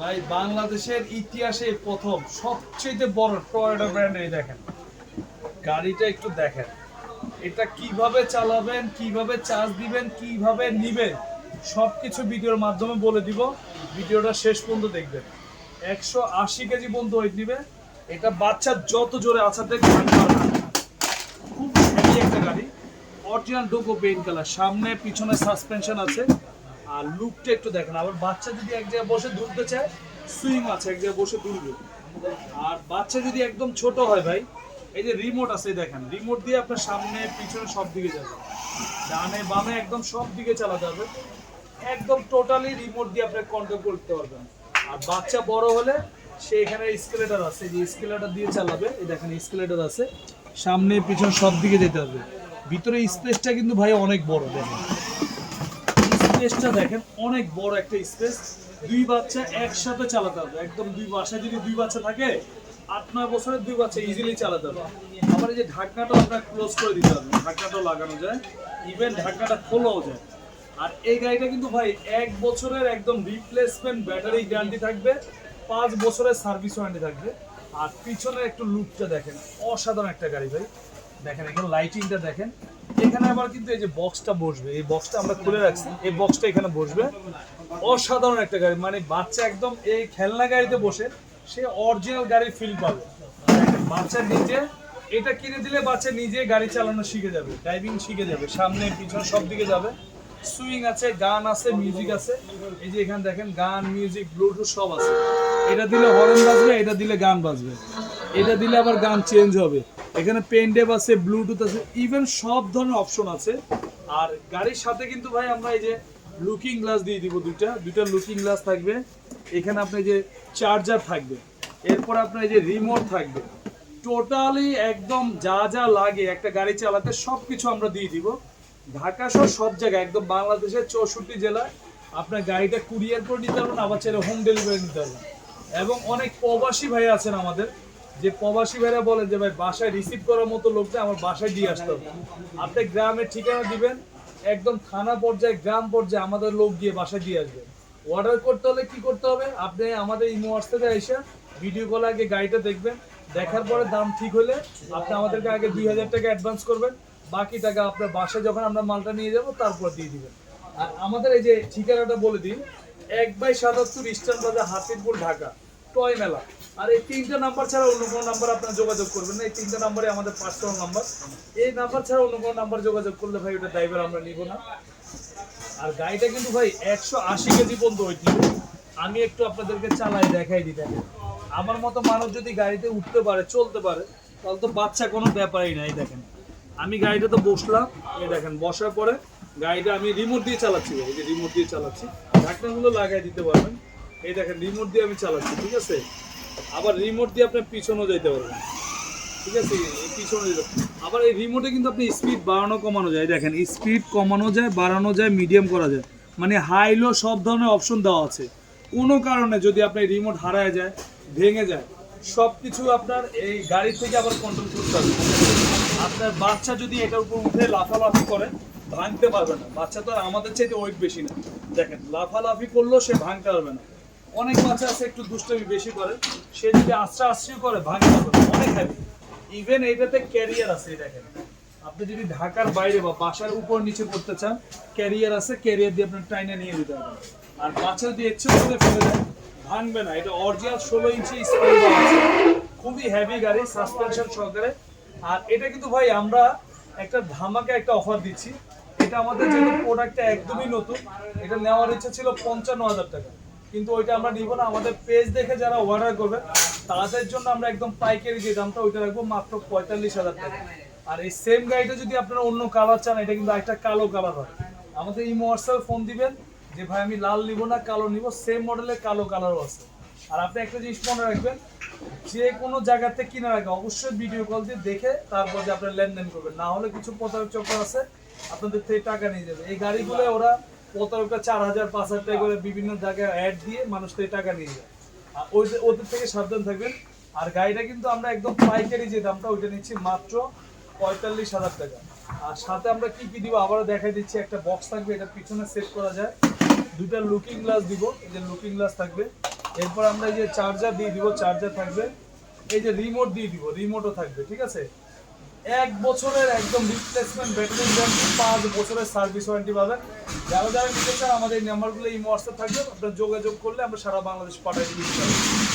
ভাই, বাংলাদেশের ইতিহাসে প্রথম, সবচেয়ে বড় টয়োটা ব্র্যান্ডের এই দেখেন। গাড়িটা একটু দেখেন। এটা কীভাবে চালাবেন, কীভাবে চার্জ দিবেন, কীভাবে নিবেন, সবকিছু ভিডিওর মাধ্যমে বলে দিব। ভিডিওটা শেষ পর্যন্ত দেখবেন। একশো আশি কেজি পর্যন্ত ওয়েট নিবে। এটা বাচ্চা যত জোরে ভাঙতে খুব একটা গাড়ি। অরিজিনাল ডোকো পেইন্ট কালার সামনে, পিছনে সাসপেনশন আছে। আর লুকটা একটু দেখেন। আবার বাচ্চা যদি এক জায়গায় বসে দুলতে চায় সুইং আছে, এক জায়গায় বসে দুলবে। আর বাচ্চা যদি একদম ছোট হয় ভাই, এই যে রিমোট আছে দেখেন রিমোট দিয়ে আপনার সামনে, পিছনে সব দিকে যাবে। ডানে, বামে একদম সব দিকে চালাতে হবে। একদম টোটালি রিমোট দিয়ে আপনি কন্ট্রোল করতে পারবেন। আর বাচ্চা বড় হলে সে এখানে স্কেলেটার আছে যে স্কেলেটার দিয়ে চালাবে, এই দেখেন স্কেলেটার আছে। সামনে, পিছনে সব দিকে যেতে হবে। ভিতরে স্পেসটা কিন্তু ভাই অনেক বড়, দেখেন। স্পেসটা দেখেন, অনেক বড় একটা স্পেস। দুই বাচ্চা একসাথে চালাতে হবে। একদম দুই বাসায় যদি দুই বাচ্চা থাকে, আট, নয় বছরের দুই বাচ্চা ইজিলি চালাতে হবে। আবার এই যে ঢাকনাটা আপনার ক্লোজ করে দিতে হবে। ঢাকনাটাও লাগানো যায়। ইভেন ঢাকনাটা খোলাও যায়। আর এই গাড়িটা কিন্তু ভাই, এক বছরের একদম রিপ্লেসমেন্ট ব্যাটারি গ্যারান্টি থাকবে। পাঁচ বছরের সার্ভিস ওয়ারেন্টি থাকবে। আর পিছনের একটু লুকটা দেখেন। অসাধারণ একটা গাড়ি ভাই। দেখেন, এখানে লাইটিংটা দেখেন। এখানে আবার কিন্তু এই যে বক্সটা বসবে, এই বক্সটা আমরা খুলে রাখছি, এই বক্সটা এখানে বসবে। অসাধারণ একটা গাড়ি মানে বাচ্চা একদম এই খেলনা গাড়িতে বসে, সে অরিজিনাল গাড়ির ফিল পাবে। বাচ্চা নিজে, এটা কিনে দিলে বাচ্চা নিজে গাড়ি চালানো শিখে যাবে ড্রাইভিং শিখে যাবে, সামনে, পিছনে সব দিকে যাবে। সুইং আছে, গান আছে মিউজিক আছে। এই যে এখানে দেখেন, গান মিউজিক ব্লুটুথ সব আছে। এটা দিলে হর্ন বাজবে, এটা দিলে গান বাজবে। এটা দিলে আবার গান চেঞ্জ হবে। এখানে পেন ডেপ আছে ব্লুটুথ আছে ইভেন সব ধরনের অপশন আছে। আর গাড়ির সাথে কিন্তু ভাই আমরা এই যে লুকিং গ্লাস দিয়ে দিব দুইটা। দুইটা লুকিং গ্লাস থাকবে। এখানে আপনার যে চার্জার থাকবে। এরপর আপনার যে রিমোট থাকবে। টোটালি একদম যা যা লাগে একটা গাড়ি চালাতে সব কিছু আমরা দিয়ে দিব। ঢাকা সহ সব জায়গায়, একদম বাংলাদেশের চৌষট্টি জেলায় আপনার গাড়িটা কুরিয়ার করে নিতে পারবেন, আবার ছেড়ে হোম ডেলিভারি নিতে পারবেন। এবং অনেক প্রবাসী ভাই আছেন আমাদের। যে প্রবাসী ভাইরা বলেন যে, ভাই, বাসায় রিসিভ করার মতো লোকটা আমার বাসায় দিয়ে আসতে। হবে আপনি গ্রামের ঠিকানা দিবেন, একদম থানা পর্যায়ে, গ্রাম পর্যায়ে আমাদের লোক গিয়ে বাসায় দিয়ে আসবে। অর্ডার করতে হলে কি করতে হবে? আপনি আমাদের ইমো হোয়াটসঅ্যাপে এসে ভিডিও কলে আগে গাড়িটা দেখবেন, দেখার পরে দাম ঠিক হলে আপনি আমাদেরকে আগে দুই হাজার টাকা অ্যাডভান্স করবেন, বাকি টাকা আপনার বাসায় যখন আমরা মালটা নিয়ে যাব, তারপর দিয়ে দিবেন। আর আমাদের এই যে ঠিকানাটা বলে দিন এক বাই সাতাত্তর ইস্টার্ন বাজার হাতিরপুর, ঢাকা। টয় মেলা। আর এই তিনটা নাম্বার ছাড়া অন্য কোনো নাম্বার আপনার যোগাযোগ করবেন না। এই তিনটা নাম্বারে আমাদের পার্সোনাল নাম্বার এই নাম্বার ছাড়া অন্য কোনো নাম্বার যোগাযোগ করলে ভাই, ওটা ড্রাইভার আমরা নিব না। আর গাড়িটা কিন্তু ভাই, একশো আশি কেজি পর্যন্ত নিবে আমি একটু আপনাদেরকে চালাই দেখাই দেখেন। আমার মতো মানুষ যদি গাড়িতে উঠতে পারে, চলতে পারে, তাহলে তো বাচ্চা কোনো ব্যাপারই নাই, দেখেন। আমি গাড়িটা তো বসলাম, এই দেখেন, বসার পরে গাড়িটা আমি রিমোট দিয়ে চালাচ্ছি এই যে রিমোট দিয়ে চালাচ্ছি। ঢাকনাগুলো লাগাই দিতে পারবেন। এই দেখেন রিমোট দিয়ে আমি চালাচ্ছি, ঠিক আছে? আবার রিমোট দিয়ে আপনার পিছনেও যেতে পারবেন। ঠিক আছে? পিছনে দিল। আবার এই রিমোটে কিন্তু আপনি স্পিড বাড়ানো, কমানো যায়। দেখেন স্পিড কমানো যায়, বাড়ানো যায় মিডিয়াম করা যায়। মানে হাই লো সব ধরনের অপশন দেওয়া আছে। কোনো কারণে যদি আপনার রিমোট হারায় যায়, ভেঙে যায় সব কিছু আপনার এই গাড়ি থেকে আবার কন্ট্রোল করতে হবে। আপনার বাচ্চা যদি এটার উপর উঠে লাফালাফি করে, ভাঙতে পারবে না। বাচ্চা তো আর আমাদের চাইতে ওয়েট বেশি না। দেখেন, লাফালাফি করলেও সে ভাঙতে পারবে না। অনেক বাচ্চা আছে, একটু দুষ্টমি বেশি করে। সে যদি আস্তে আস্তে করে পারবে অনেক হ্যাপি ইভেন এইটাতে ক্যারিয়ার আছে, দেখেন। আপনি যদি ঢাকার বাইরে বা বাসার উপর নিচে করতে চান ক্যারিয়ার আছে ক্যারিয়ার দিয়ে আপনার টাইনে নিয়ে দিতে হবে। আর বাচ্চা যদি ইচ্ছে করতে ফেলে দেয়, ভাঙবে না। এটা অরিজিনাল ষোলো ইঞ্চি খুবই হেভি গাড়ি সাসপেনশন সহকারে। আর এটা কিন্তু ভাই, আমরা একটা ধামাকে একটা অফার দিচ্ছি। এটা আমাদের যেহেতু প্রোডাক্টটা একদমই নতুন, এটা নেওয়ার ইচ্ছা ছিল পঞ্চান্ন হাজার টাকা। কিন্তু ওইটা আমরা নিব না। আমাদের পেজ দেখে যারা অর্ডার করবে, তাদের জন্য আমরা একদম পাইকারি যে দামটা, ওইটা রাখব মাত্র পঁয়তাল্লিশ হাজার টাকা। আর এই সেম গাড়িটা যদি আপনারা অন্য কালার চান, এটা কিন্তু একটা কালো কালার হয় আমাদের ইমো ফোন দিবেন যে, ভাই, আমি লাল নিব না, কালো নিব। সেম মডেলের কালো কালারও আছে। আর আপনি একটা জিনিস মনে রাখবেন, যে কোনো জায়গাতে কিনার আগে অবশ্যই ভিডিও কল দিয়ে দেখে তারপর যে আপনার লেনদেন করবেন। না হলে কিছু প্রতারক চক্র আছে, আপনাদের থেকে টাকা নিয়ে যাবে। এই গাড়িগুলো ওরা প্রতারকটা চার হাজার, পাঁচ হাজার টাকা করে বিভিন্ন জায়গায় অ্যাড দিয়ে মানুষ থেকে টাকা নিয়ে যায়। আর ওই ওদের থেকে সাবধান থাকবেন। আর গাড়িটা কিন্তু আমরা একদম পাইকারি যে দামটা ওইটা নিচ্ছি মাত্র পঁয়তাল্লিশ হাজার টাকা। আর সাথে আমরা কি কি দিব আবারও দেখাই দিচ্ছি। একটা বক্স থাকবে, এটা পিছনে সেট করা যায়। দুইটা লুকিং গ্লাস দিব, এই যে লুকিং গ্লাস থাকবে। এরপর আমরা এই যে চার্জার দিয়ে দিব চার্জার থাকবে। এই যে রিমোট দিয়ে দিব রিমোটও থাকবে, ঠিক আছে? এক বছরের একদম রিপ্লেসমেন্ট ব্যাটারি পাঁচ বছরের সার্ভিস ওয়ারেন্টি পাবেন। যারা যারা নিতে চান আমাদের নাম্বারগুলো এই হোয়াটসঅ্যাপ থাকবে। আপনারা যোগাযোগ করলে আমরা সারা বাংলাদেশ পাঠাই দিতে পারব।